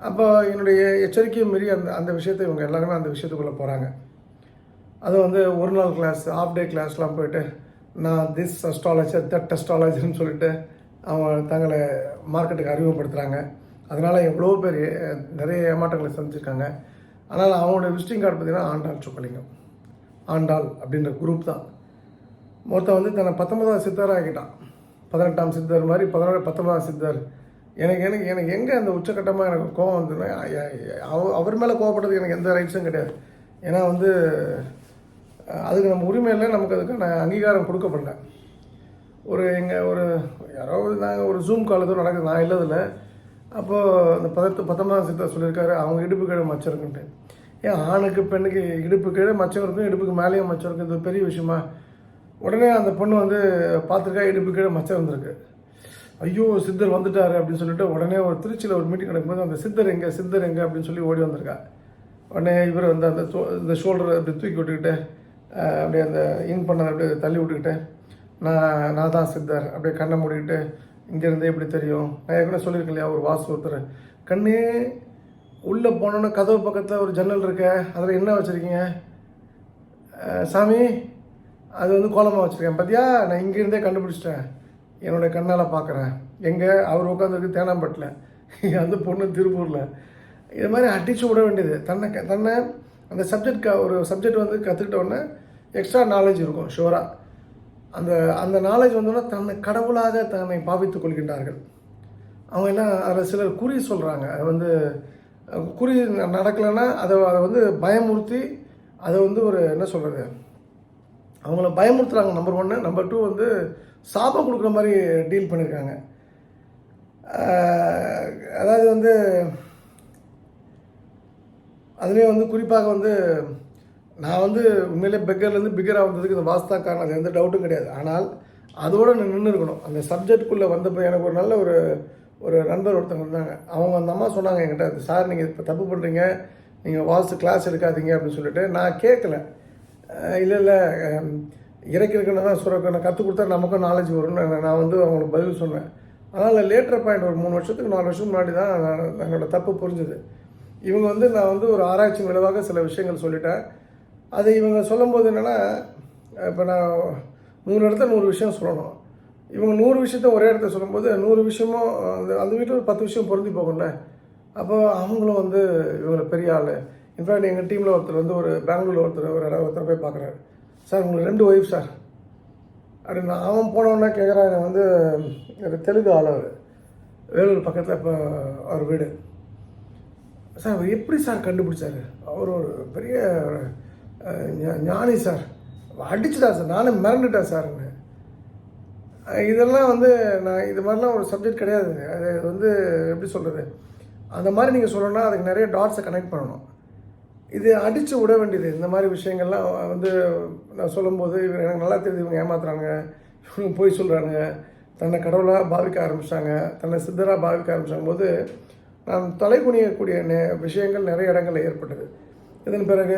அப்போ என்னுடைய எச்சரிக்கையும் மீறி அந்த அந்த விஷயத்தை இவங்க எல்லாருமே அந்த விஷயத்துக்குள்ளே போகிறாங்க அது வந்து ஒரு நாள் கிளாஸ் ஆஃப் டே கிளாஸ்லாம் போயிட்டு நான் திஸ் அஸ்ட்ராலஜர் தட் அஸ்ட்ராலஜர்னு சொல்லிட்டு அவங்க தங்களை மார்க்கெட்டுக்கு அறிமுகப்படுத்துகிறாங்க அதனால் எவ்வளோ பேர் நிறைய ஏமாற்றங்களை சந்திச்சிருக்காங்க. ஆனால் அவங்களோட விசிட்டிங் கார்டு பார்த்தீங்கன்னா ஆண்டாள் சொக்கலிங்கம். ஆண்டாள் அப்படின்ற குரூப் தான். ஒருத்தன் வந்து தன்னை பத்தொன்பதாம் சித்தர் ஆகிட்டான் பதினெட்டாம் சித்தர் மாதிரி பதினோரு பத்தொன்பதாம் சித்தர். எனக்கு எனக்கு எனக்கு எங்கே அந்த உச்சக்கட்டமாக எனக்கு கோவம் வந்துன்னா அவ- அவர் மேலே கோவப்படுறது எனக்கு எந்த ரைட்ஸும் கிடையாது. ஏன்னா வந்து அதுக்கு நம்ம உரிமையில் நமக்கு நமக்கு அதுக்கான அங்கீகாரம் கொடுக்கப்படல. ஒரு எங்கள் ஒரு யாராவது நாங்கள் ஒரு ஜூம் கால் எதுவும் நடக்குது நான் இல்லாதில்ல. அப்போது அந்த பதத்து பத்தொன்பதாம் சித்தா சொல்லியிருக்காரு அவங்க இடுப்பு கீழே மச்சருக்குன்ட்டு. ஏன் ஆணுக்கு பெண்ணுக்கு இடுப்பு கீழே மச்சம் இருக்கும் இடுப்புக்கு மேலேயும் மச்சம் இருக்கும் இது பெரிய விஷயமா உடனே அந்த பொண்ணு வந்து பார்த்துருக்கா இடுப்பு கீழே மச்சம் இருந்திருக்கு ஐயோ சித்தர் வந்துட்டாரு அப்படின்னு சொல்லிட்டு உடனே ஒரு திருச்சியில் ஒரு மீட்டிங் நடக்கும்போது அந்த சித்தர் எங்கே சித்தர் எங்கே அப்படின்னு சொல்லி ஓடி வந்திருக்கா. உடனே இவர் வந்து அந்த இந்த ஷோல்டரை அப்படி தூக்கி விட்டுக்கிட்டு அப்படியே அந்த இன் பண்ணதை அப்படியே தள்ளி விட்டுக்கிட்டு நான் நான் தான் சித்தர். அப்படியே கண்ணை மூடிக்கிட்டு இங்கேருந்தே எப்படி தெரியும். நான் ஏற்கனவே சொல்லியிருக்கேன் இல்லையா ஒரு வாசு ஒருத்தர். கண்ணே உள்ளே போனோன்னே கதவு பக்கத்தில் ஒரு ஜன்னல் இருக்க அதில் என்ன வச்சுருக்கீங்க? சாமி அது வந்து கோலமாக வச்சுருக்கேன். பார்த்தியா நான் இங்கேருந்தே கண்டுபிடிச்சிட்டேன். என்னோட கண்ணால் பார்க்குறேன் எங்கே? அவர் உட்காந்துருக்கு தேனாம்பட்டில் அந்த பொண்ணு திருப்பூரில். இது மாதிரி அடித்து விட வேண்டியது. தன்னை தன்னை அந்த சப்ஜெக்ட் ஒரு சப்ஜெக்ட் வந்து கற்றுக்கிட்டோன்னே எக்ஸ்ட்ரா நாலேஜ் இருக்கும் ஷோராக அந்த அந்த நாலேஜ் வந்தோடனே தன்னை கடவுளாக தன்னை பாவித்துக் கொள்கின்றார்கள். அவங்க என்ன அதில் சிலர் குறி சொல்கிறாங்க அது வந்து குறி நடக்கலைன்னா அதை அதை வந்து பயமுறுத்தி அதை வந்து ஒரு என்ன சொல்கிறது அவங்கள பயமுறுத்துறாங்க நம்பர் ஒன்று நம்பர் டூ வந்து சாபம் கொடுக்குற மாதிரி டீல் பண்ணியிருக்காங்க. அதாவது வந்து அதுலேயும் வந்து குறிப்பாக வந்து நான் வந்து உண்மையிலே பெக்கர்லேருந்து பிகர் ஆகிறதுக்கு இந்த வாஸ்தா காரணம் அது எந்த டவுட்டும் கிடையாது. ஆனால் அதோடு நான் நின்று இருக்கணும். அந்த சப்ஜெக்டுக்குள்ளே வந்தப்போ எனக்கு ஒரு நல்ல ஒரு ஒரு நண்பர் ஒருத்தவங்க இருந்தாங்க. அவங்க அந்த அம்மா சொன்னாங்க என்கிட்ட சார் நீங்கள் இப்போ தப்பு பண்ணுறீங்க நீங்கள் வாஸ்து கிளாஸ் எடுக்காதீங்க அப்படின்னு சொல்லிட்டு நான் கேட்கல. இல்லை இல்லை இறக்கிருக்குன்னு தான் சுரக்கணும் கற்றுக் கொடுத்தா நமக்கும் நாலேஜ் வரும்னு நான் வந்து அவங்களுக்கு பதில் சொன்னேன். அதனால் லேட்டர் பாயிண்ட் ஒரு மூணு வருஷத்துக்கு நாலு வருஷம் முன்னாடி தான் நான் என்னோட தப்பு புரிஞ்சுது. இவங்க வந்து நான் வந்து ஒரு ஆராய்ச்சி விளைவாக சில விஷயங்கள் சொல்லிட்டேன். அது இவங்க சொல்லும்போது என்னென்னா இப்போ நான் நூறு இடத்துல நூறு விஷயம் சொல்லணும். இவங்க நூறு விஷயத்த ஒரே இடத்துல சொல்லும்போது நூறு விஷயமும் அந்த அந்த வீட்டில் ஒரு பத்து விஷயம் பொருந்தி போகும்ல. அப்போ அவங்களும் வந்து இவங்களை பெரிய ஆள். இன்ஃபேக்ட் எங்கள் டீமில் ஒருத்தர் வந்து ஒரு பெங்களூர் ஒருத்தர் ஒரு இடம் ஒருத்தர் போய் பார்க்குறாரு. சார் உங்களுக்கு ரெண்டு ஒய்ஃப் சார். அப்படின்னு அவன் போனவொடனே கேட்குறான் வந்து எனக்கு தெலுங்கு ஆளவர் வேலூர் பக்கத்தில் இப்போ அவர் வீடு. சார் அவர் எப்படி சார் கண்டுபிடிச்சார்? அவர் ஒரு பெரிய ஞானி சார். அடிச்சுட்டா சார் நானும் மிரண்டுட்டேன் சார் இதெல்லாம் வந்து நான் இது மாதிரிலாம் ஒரு சப்ஜெக்ட் கிடையாதுங்க. அது வந்து எப்படி சொல்கிறது அந்த மாதிரி நீங்கள் சொல்லணும்னா அதுக்கு நிறைய டாட்ஸை கனெக்ட் பண்ணணும். இது அடித்து விட வேண்டியது. இந்த மாதிரி விஷயங்கள்லாம் வந்து நான் சொல்லும்போது இவங்க எனக்கு நல்லா தெரியுது இவங்க ஏமாத்துறாங்க இவங்க போய் சொல்கிறாங்க தன்னை கடவுளாக பாவிக்க ஆரம்பித்தாங்க தன்னை சித்தராக பாவிக்க ஆரம்பிச்சாங்க போது நான் தலை குனியக்கூடிய நே விஷயங்கள் நிறைய இடங்களில் ஏற்பட்டது. இதன் பிறகு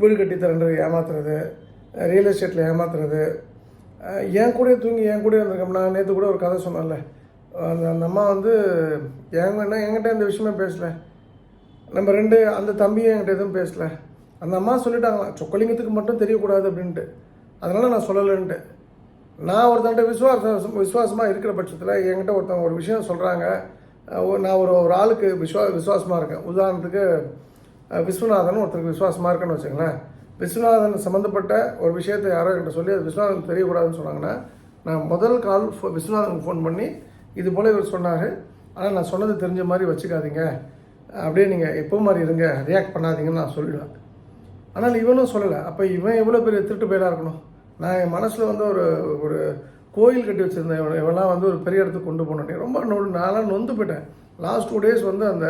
வீடு கட்டி தரேன்றது ஏமாத்துறது ரியல் எஸ்டேட்டில் ஏமாத்துறது. என் கூட தூங்கி என் கூட இருந்திருக்கோம் நான் நேற்று கூட ஒரு கதை சொன்னேன்ல. அந்த அந்த அம்மா வந்து எங்க என்ன என்கிட்ட இந்த விஷயமே பேசலை. நம்ம ரெண்டு அந்த தம்பியும் என்கிட்ட எதுவும் பேசல. அந்த அம்மா சொல்லிட்டாங்களாம் சொக்கலிங்கத்துக்கு மட்டும் தெரியக்கூடாது அப்படின்ட்டு. அதனால் நான் சொல்லலைன்ட்டு. நான் ஒருத்தன்ட்ட விசுவாசம் விசுவாசமாக இருக்கிற பட்சத்தில் என்கிட்ட ஒருத்தவங்க ஒரு விஷயம் சொல்கிறாங்க நான் ஒரு ஒரு ஆளுக்கு விஸ்வா விசுவாசமாக இருக்கேன். உதாரணத்துக்கு விஸ்வநாதன் ஒருத்தருக்கு விசுவாசமாக இருக்கேன்னு வச்சுங்களேன் விஸ்வநாதன் சம்மந்தப்பட்ட ஒரு விஷயத்தை யாரோ என்கிட்ட சொல்லி அது விஸ்வநாதன் தெரியக்கூடாதுன்னு சொன்னாங்கன்னா நான் முதல் கால் ஃபோ- விஸ்வநாதனுக்கு ஃபோன் பண்ணி இது போல் இவர் சொன்னார். ஆனால் நான் சொன்னது தெரிஞ்ச மாதிரி வச்சுக்காதீங்க. அப்படியே நீங்கள் எப்போ மாதிரி இருங்க ரியாக்ட் பண்ணாதீங்கன்னு நான் சொல்லிடுவேன். ஆனால் இவனும் சொல்லலை. அப்போ இவன் எவ்வளோ பெரிய திருட்டு பயிலாக இருக்கணும்? நான் என் மனசில் வந்து ஒரு ஒரு கோயில் கட்டி வச்சுருந்தேன். இவன் இவெல்லாம் வந்து ஒரு பெரிய இடத்துக்கு கொண்டு போனேன் ரொம்ப நொ நான்லாம் நொந்து போயிட்டேன். லாஸ்ட் டூ டேஸ் வந்து அந்த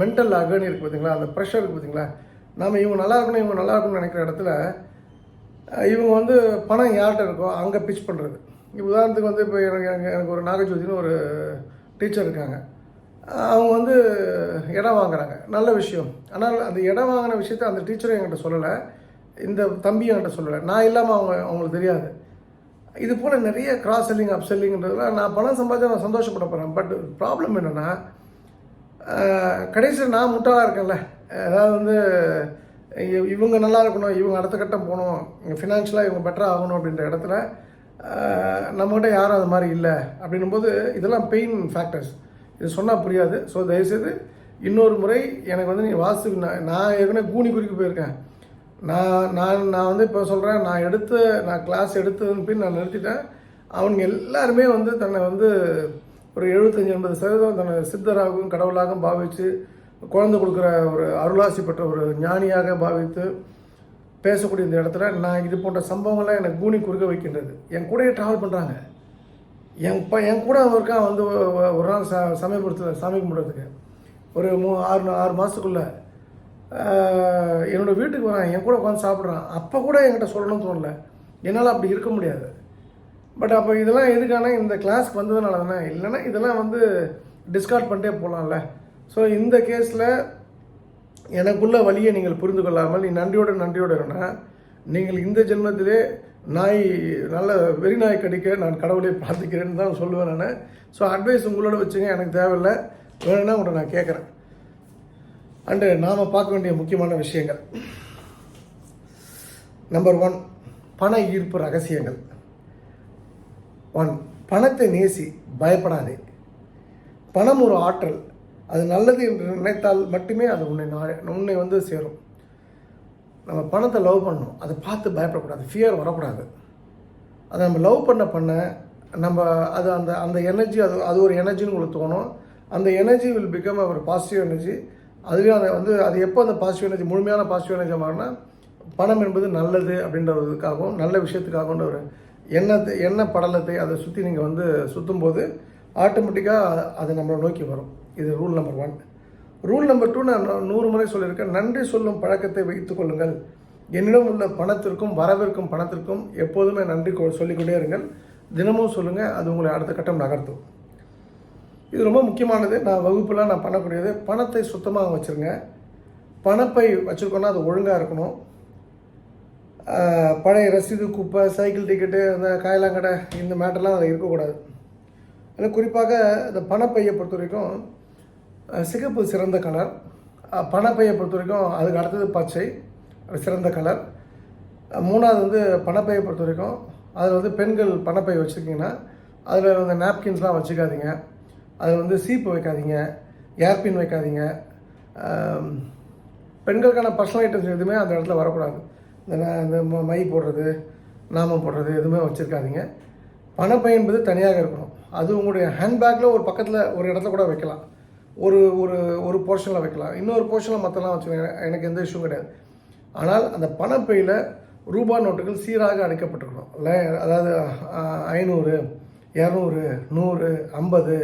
மென்டல் அகர்னி இருக்குது பார்த்தீங்களா அந்த ப்ரெஷர் இருக்குது பார்த்தீங்களா நாம் இவங்க நல்லா இருக்கணும் இவங்க நல்லா இருக்கணும்னு நினைக்கிற இடத்துல இவங்க வந்து பணம் யார்கிட்ட இருக்கோ அங்கே பிச் பண்ணுறது இப்போ உதாரணத்துக்கு வந்து இப்போ எனக்கு எனக்கு ஒரு நாகஜோதின்னு ஒரு டீச்சர் இருக்காங்க. அவங்க வந்து இடம் வாங்குறாங்க. நல்ல விஷயம். ஆனால் அந்த இடம் வாங்கின விஷயத்த அந்த டீச்சரும் என்கிட்ட சொல்லலை. இந்த தம்பியும் என்கிட்ட சொல்லலை. நான் இல்லாமல் அவங்க அவங்களுக்கு தெரியாது. இது போல் நிறைய கிராஸ் செல்லிங் அப் செல்லிங்கிறதுலாம் நான் பணம் சம்பாதிச்சா நான் சந்தோஷப்பட போகிறேன் பட் ப்ராப்ளம் என்னென்னா கடைசியில் நான் முட்டாளாக இருக்கேன்ல. அதாவது வந்து இவங்க நல்லா இருக்கணும் இவங்க அடுத்த கட்டம் போகணும் ஃபினான்ஷியலாக இவங்க பெட்டராக ஆகணும் அப்படின்ற இடத்துல நம்மகிட்ட யாரும் அது மாதிரி இல்லை அப்படின்னும் போது இதெல்லாம் பெயின் ஃபேக்டர்ஸ் இது சொன்னால் புரியாது. ஸோ தயவுசெய்து இன்னொரு முறை எனக்கு வந்து நீ வாஸ்து நான் நான் ஏற்கனவே கூனி குறிக்கு போயிருக்கேன். நான் நான் நான் வந்து இப்போ சொல்கிறேன் நான் எடுத்து நான் கிளாஸ் எடுத்ததுன்னு பின் நான் நிறுத்திட்டேன். அவனுங்க எல்லாருமே வந்து தன்னை வந்து ஒரு எழுபத்தஞ்சி எண்பது சதவீதம் தன்னை சித்தராகவும் கடவுளாகவும் பாவித்து குழந்தை கொடுக்குற ஒரு அருளாசி பெற்ற ஒரு ஞானியாக பாவித்து பேசக்கூடிய இந்த இடத்துல நான் இது போன்ற சம்பவங்கள்லாம் எனக்கு கூனி குறுக்க வைக்கின்றது. என் கூடயே ட்ராவல் பண்ணுறாங்க என் ப என் கூட அவன் இருக்கான் வந்து ஒரு நாள் ச சமயபுரத்தில் சாமி கும்பிட்றதுக்கு. ஒரு மூ ஆறு ஆறு மாதத்துக்குள்ளே என்னோடய வீட்டுக்கு வரான் என் கூட உட்காந்து சாப்பிட்றான். அப்போ கூட என்கிட்ட சொல்லணும்னு தோணல. என்னால் அப்படி இருக்க முடியாது. பட் அப்போ இதெல்லாம் எதுக்கான இந்த கிளாஸ்க்கு வந்ததுனால தானே. இல்லைன்னா இதெல்லாம் வந்து டிஸ்கார்ட் பண்ணிட்டே போகலாம்ல ஸோ இந்த கேஸில் எனக்குள்ள வழியை நீங்கள் புரிந்து கொள்ளாமல் நீ நன்றியோட நன்றியோடு இருந்தா நீங்கள் இந்த ஜென்மத்திலே நாய் நல்ல வெறி நாய் கடிக்க நான் கடவுளை பிரார்த்திக்கிறேன்னு தான் சொல்லுவேன் நான். ஸோ அட்வைஸ் உங்களோட வச்சுங்க எனக்கு தேவையில்லை. வேணும்னா உங்களை நான் கேட்குறேன். அண்டு நாம் பார்க்க வேண்டிய முக்கியமான விஷயங்கள். நம்பர் ஒன் பண ஈர்ப்பு ரகசியங்கள். ஒன் பணத்தை நேசி பயப்படாதே. பணம் ஒரு ஆற்றல். அது நல்லது என்று நினைத்தால் மட்டுமே அது உன்னை நான் உன்னை வந்து சேரும். நம்ம பணத்தை லவ் பண்ணணும். அதை பார்த்து பயப்படக்கூடாது. ஃபியர் வரக்கூடாது. அதை நம்ம லவ் பண்ண பண்ண நம்ம அது அந்த அந்த எனர்ஜி அது அது ஒரு எனர்ஜின்னு உங்களுக்கு தோணும். அந்த எனர்ஜி வில் பிகம் ஒரு பாசிட்டிவ் எனர்ஜி அதுவே அதை வந்து அது எப்போ அந்த பாசிட்டிவ் எனர்ஜி முழுமையான பாசிட்டிவ் எனர்ஜி மாறினா பணம் என்பது நல்லது அப்படின்றதுக்காகவும் நல்ல விஷயத்துக்காகவும் ஒரு எண்ணத்தை எண்ண படலத்தை அதை சுற்றி நீங்கள் வந்து சுற்றும் போது ஆட்டோமேட்டிக்காக அது நம்மளை நோக்கி வரும். இது rule number one rule number two நான் நூறு முறை சொல்லியிருக்கேன். நன்றி சொல்லும் பழக்கத்தை வைத்துக் கொள்ளுங்கள். என்னிடம் உள்ள பணத்திற்கும் வரவிருக்கும் பணத்திற்கும் எப்போதுமே நன்றி கொ- சொல்லிக்கொண்டே இருங்கள். தினமும் சொல்லுங்கள் அது உங்களை அடுத்த கட்டம் நகர்த்தும். இது ரொம்ப முக்கியமானது. நான் வகுப்புலாம் நான் பண்ணக்கூடியது பணத்தை சுத்தமாக வச்சுருங்க. பணப்பை வச்சுருக்கோன்னா அது ஒழுங்காக இருக்கணும். பழைய ரசீது குப்பை சைக்கிள் டிக்கெட்டு அந்த காயலாங்கடை இந்த மேட்டர்லாம் அதில் இருக்கக்கூடாது. ஆனால் குறிப்பாக இந்த பணப்பையை பொறுத்த வரைக்கும் சிகப்பு சிறந்த கலர். பணப்பையை பொறுத்த வரைக்கும் அதுக்கு அடுத்தது பச்சை சிறந்த கலர். மூணாவது வந்து பணப்பையை பொறுத்த வரைக்கும் அதில் வந்து பெண்கள் பணப்பை வச்சுருக்கீங்கன்னா அதில் வந்து நாப்கின்ஸ்லாம் வச்சுக்காதீங்க. அதில் வந்து சீப்பு வைக்காதீங்க ஏர்பின் வைக்காதீங்க. பெண்களுக்கான பர்சனல் ஐட்டம்ஸ் எதுவுமே அந்த இடத்துல வரக்கூடாது. இந்த இந்த ம- மை போடுறது நாமம் போடுறது எதுவுமே வச்சுருக்காதீங்க. பணப்பை என்பது தனியாக இருக்கணும். அது உங்களுடைய ஹேண்ட்பேக்கில் ஒரு பக்கத்தில் ஒரு இடத்துல கூட வைக்கலாம். ஒரு ஒரு ஒரு போர்ஷனில் வைக்கலாம். இன்னொரு போர்ஷனில் மற்றெல்லாம் வச்சுக்கோங்க. எனக்கு எந்த இஷ்யூ கிடையாது. ஆனால் அந்த பணப்பையில் ரூபா நோட்டுகள் சீராக அடைக்கப்பட்டிருக்கணும். இல்லை அதாவது ஐநூறு இரநூறு நூறு ஐம்பது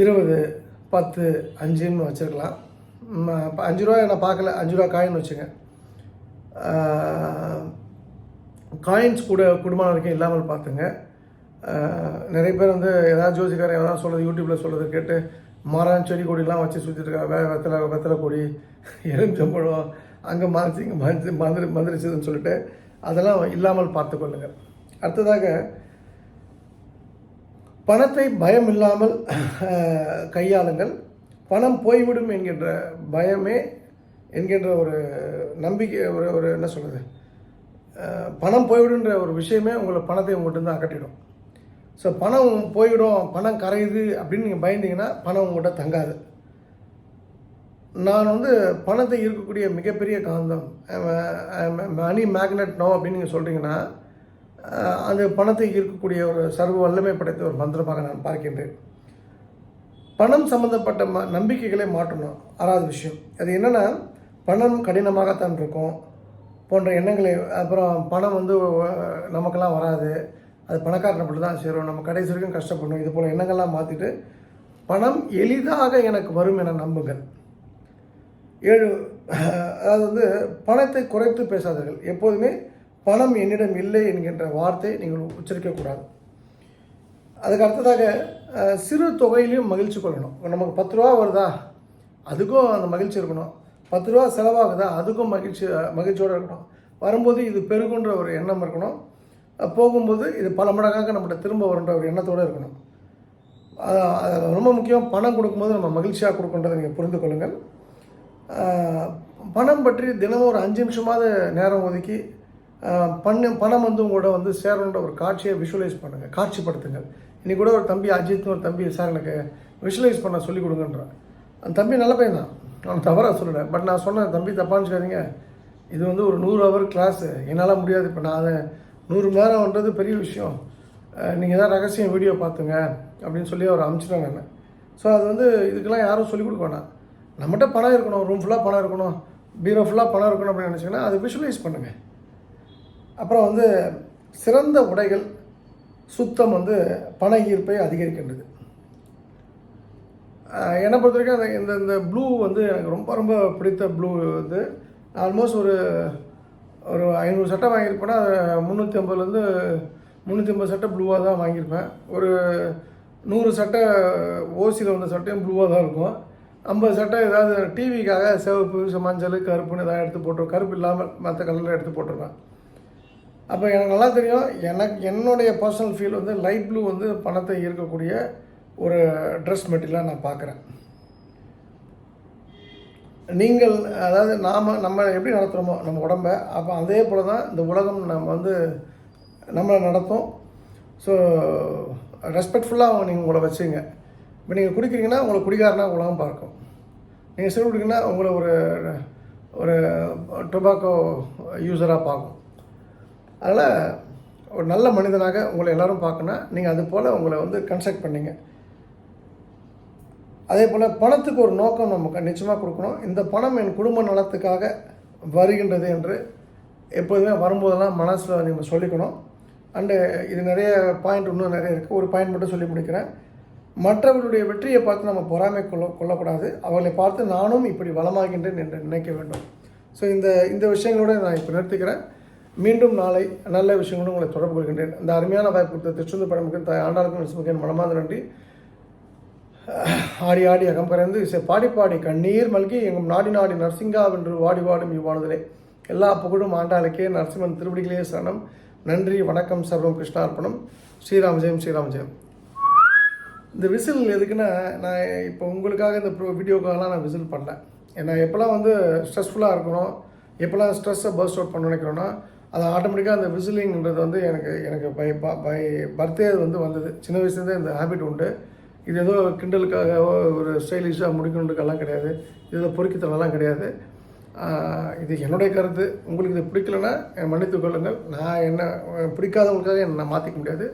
இருபது பத்து அஞ்சுன்னு வச்சுருக்கலாம். இப்போ அஞ்சு ரூபா நான் பார்க்கல. அஞ்சு ரூபா காயின் வச்சுங்க காயின்ஸ் கூட குடும்பம் வரைக்கும் இல்லாமல் பார்த்துங்க. நிறைய பேர் வந்து ஏதாவது ஜோசிக்காரன் எதாவது சொல்கிறது யூடியூப்பில் சொல்கிறது கேட்டு மரம் செடி கொடிலாம் வச்சு சுற்றிட்டு இருக்கா வெத்தலை வெத்தலை கொடி எலுமிச்சம்பழம் அங்கே மறைச்சி இங்கே மறைச்சி மந்திரி மந்திரிச்சதுன்னு சொல்லிட்டு அதெல்லாம் இல்லாமல் பார்த்து கொள்ளுங்கள். அடுத்ததாக பணத்தை பயம் இல்லாமல் கையாளுங்கள். பணம் போய்விடும் என்கின்ற பயமே என்கின்ற ஒரு நம்பிக்கை ஒரு ஒரு என்ன சொல்கிறது பணம் போய்விடுன்ற ஒரு விஷயமே உங்களை பணத்தை உங்கள்கிட்ட அகட்டிடும் ஸோ பணம் போயிடும் பணம் கரையுது அப்படின்னு நீங்கள் பயந்தீங்கன்னா பணம் உங்கள்கிட்ட தங்காது. நான் வந்து பணத்தை இருக்கக்கூடிய மிகப்பெரிய காந்தம் மணி மேக்னெட் நோ அப்படின்னு நீங்கள் சொல்கிறீங்கன்னா அந்த பணத்தை ஈர்க்கக்கூடிய ஒரு சர்வ வல்லமை படைத்த ஒரு மந்திரமாக நான் பார்க்கின்றேன். பணம் சம்மந்தப்பட்ட ம நம்பிக்கைகளை மாற்றணும். ஆறாவது விஷயம். அது என்னென்னா பணம் கடினமாகத்தான் இருக்கும். போன்ற எண்ணங்களை அப்புறம் பணம் வந்து நமக்கெல்லாம் வராது. அது பணக்காரனை மட்டும் தான் சேரும். நம்ம கடைசி வரைக்கும் கஷ்டப்படணும். இது போல் எண்ணங்கள்லாம் மாற்றிட்டு பணம் எளிதாக எனக்கு வரும் என நம்புங்கள். ஏழு அதாவது வந்து பணத்தை குறைத்து பேசாதீர்கள். எப்போதுமே பணம் என்னிடம் இல்லை என்கின்ற வார்த்தை நீங்கள் உச்சரிக்கக்கூடாது. அதுக்கு அடுத்ததாக சிறு தொகையிலையும் மகிழ்ச்சி கொள்ளணும். நமக்கு பத்து ரூபா வருதா? அதுக்கும் அந்த மகிழ்ச்சி இருக்கணும். பத்து ரூபா செலவாகுதா? அதுக்கும் மகிழ்ச்சி மகிழ்ச்சியோடு இருக்கணும். வரும்போது இது பெருகுன்ற ஒரு எண்ணம் இருக்கணும். போகும்போது இது பல மடங்காக நம்மகிட்ட திரும்ப வருன்ற ஒரு எண்ணத்தோடு இருக்கணும். ரொம்ப முக்கியம். பணம் கொடுக்கும்போது நம்ம மகிழ்ச்சியாக கொடுக்குன்றதை நீங்கள் புரிந்து கொள்ளுங்கள். பணம் பற்றி தினமும் ஒரு அஞ்சு நிமிஷமாவது நேரம் ஒதுக்கி பண்ணு பணம் வந்து உங்களோட வந்து சேரணுன்ற ஒரு காட்சியை விஷுவலைஸ் பண்ணுங்கள் காட்சிப்படுத்துங்கள். இன்னைக்கு கூட ஒரு தம்பி அஜித்னு ஒரு தம்பி சார் எனக்கு விஷுவலைஸ் பண்ண சொல்லிக் கொடுங்கன்றான். அந்த தம்பி நல்ல பையன் தான். நான் தவறாக சொல்லலை. பட் நான் சொன்னேன் தம்பி தப்பான்னு சொல்லாதீங்க. இது வந்து ஒரு நூறு ஹவர் கிளாஸு என்னால் முடியாது. இப்போ நான் அதை நூறு மணி நேரம்ன்றது பெரிய விஷயம். நீங்கள் தான் ரகசியம் வீடியோ பார்த்துங்க அப்படின்னு சொல்லி அவர் அனுப்பிச்சிட்டேன் என்ன. ஸோ அது வந்து இதுக்கெல்லாம் யாரும் சொல்லிக் கொடுக்க வேணாம். நம்மகிட்ட பணம் இருக்கணும் ரூம் ஃபுல்லாக பணம் இருக்கணும் பீரோ ஃபுல்லாக பணம் இருக்கணும் அப்படின்னு நினச்சிங்கன்னா அதை விஷுவலைஸ் பண்ணுங்கள் அப்புறம் வந்து சிறந்த உடைகள் சுத்தம் வந்து பண ஈர்ப்பை அதிகரிக்கின்றது. என்னை பொறுத்த வரைக்கும் அந்த இந்த இந்த ப்ளூ வந்து எனக்கு ரொம்ப ரொம்ப பிடித்த ப்ளூ வந்து ஆல்மோஸ்ட் ஒரு ஒரு ஐநூறு சட்டை வாங்கியிருப்பேன்னா முந்நூற்றி ஐம்பதுலேருந்து முந்நூற்றி ஐம்பது சட்டை ப்ளூவாக தான் வாங்கியிருப்பேன். ஒரு நூறு சட்டை ஓசியில் வந்த சட்டையும் ப்ளூவாக தான் இருக்கும். ஐம்பது சட்டை ஏதாவது டிவிக்காக சிவப்பு மஞ்சள் கருப்புன்னு ஏதாவது எடுத்து போட்டுருவேன் கருப்பு இல்லாமல் மற்ற கலரில் எடுத்து போட்டிருப்பேன் அப்போ எனக்கு நல்லா தெரியும் எனக்கு என்னுடைய பர்சனல் ஃபீல் வந்து லைட் ப்ளூ வந்து பணத்தை ஈர்க்கக்கூடிய ஒரு ட்ரெஸ் மெட்டீரியலாக நான் பார்க்குறேன் நீங்கள் அதாவது நாம் நம்ம எப்படி நடத்துகிறோமோ நம்ம உடம்ப அப்போ அதே போல் தான் இந்த உலகம் நம்ம வந்து நம்மளை நடத்தும். ஸோ ரெஸ்பெக்ட்ஃபுல்லாக நீங்கள் உங்களை வச்சுங்க. இப்போ நீங்கள் குடிக்கிறீங்கன்னா உங்களை குடிகாரனா உலகம் பார்க்கும். நீங்கள் சிறு குடிக்கிறீங்கன்னா உங்களை ஒரு ஒரு டொபாக்கோ யூஸராக பார்க்கும். அதனால் ஒரு நல்ல மனிதனாக உங்களை எல்லோரும் பார்க்கணும் நீங்கள் அது போல் உங்களை வந்து கன்ஸ்ட்ரக்ட் பண்ணீங்க. அதே போல் பணத்துக்கு ஒரு நோக்கம் நமக்கு நிச்சயமாக கொடுக்கணும். இந்த பணம் என் குடும்ப நலத்துக்காக வருகின்றது என்று எப்போதுமே வரும்போதெல்லாம் மனசில் நீங்கள் சொல்லிக்கணும். அண்டு இது நிறைய பாயிண்ட் இன்னும் நிறைய இருக்குது ஒரு பாயிண்ட் மட்டும் சொல்லி முடிக்கிறேன். மற்றவர்களுடைய வெற்றியை பார்த்து நம்ம பொறாமை கொள்ள கொள்ளக்கூடாது. அவர்களை பார்த்து நானும் இப்படி வளமாகின்றேன் என்று நினைக்க வேண்டும். ஸோ இந்த இந்த விஷயங்களோட நான் இப்போ நிறுத்திக்கிறேன். மீண்டும் நாளை நல்ல விஷயங்களோடு உங்களை தொடர்பு கொள்கின்றேன். இந்த அருமையான வாய்ப்பு கொடுத்த திருச்செந்தூர் படமுக்கு தாய் ஆண்டாளுக்கும் மனமார்ந்த நன்றி. ஆடி ஆடி அகம் கரைந்து இசை பாடி பாடி கண்ணீர் மல்கி எங்கும் நாடி நாடி நரசிங்கா வென்று வாடி வாடும் இவ்வானதிலே. எல்லா புகழும் ஆண்டாளுக்கே நரசிம்மன் திருவடிகளே சரணம். நன்றி வணக்கம் சர்வம் கிருஷ்ணார்ப்பணம். ஸ்ரீராம் ஜெயம் ஸ்ரீராம் ஜெயம். இந்த விசில் எதுக்குன்னா நான் இப்போ உங்களுக்காக இந்த ப்ரோ வீடியோக்காகலாம் நான் விசில் பண்ணல. ஏன்னா எப்போல்லாம் வந்து ஸ்ட்ரெஸ்ஃபுல்லாக இருக்கணும் எப்போல்லாம் ஸ்ட்ரெஸ்ஸை பர்ஸ்ட் அவுட் பண்ண நினைக்கிறோன்னா அது ஆட்டோமேட்டிக்காக அந்த விசிலிங்கிறது வந்து எனக்கு எனக்கு பை பை பர்த்டே வந்து வந்தது. சின்ன வயசுலேருந்தே இந்த ஹேபிட் உண்டு. இது ஏதோ கிண்டலுக்காகவோ ஒரு ஸ்டைலிஷாக முடிக்கணுன்றக்கெல்லாம் கிடையாது. இதில் பொறுக்கித்தனம்லாம் கிடையாது. இது என்னுடைய கருத்து. உங்களுக்கு இது பிடிக்கலன்னா மன்னித்து கொள்ளுங்கள். நான் என்ன பிடிக்காதவங்களுக்காக என்னை நான் மாற்றிக்க முடியாது.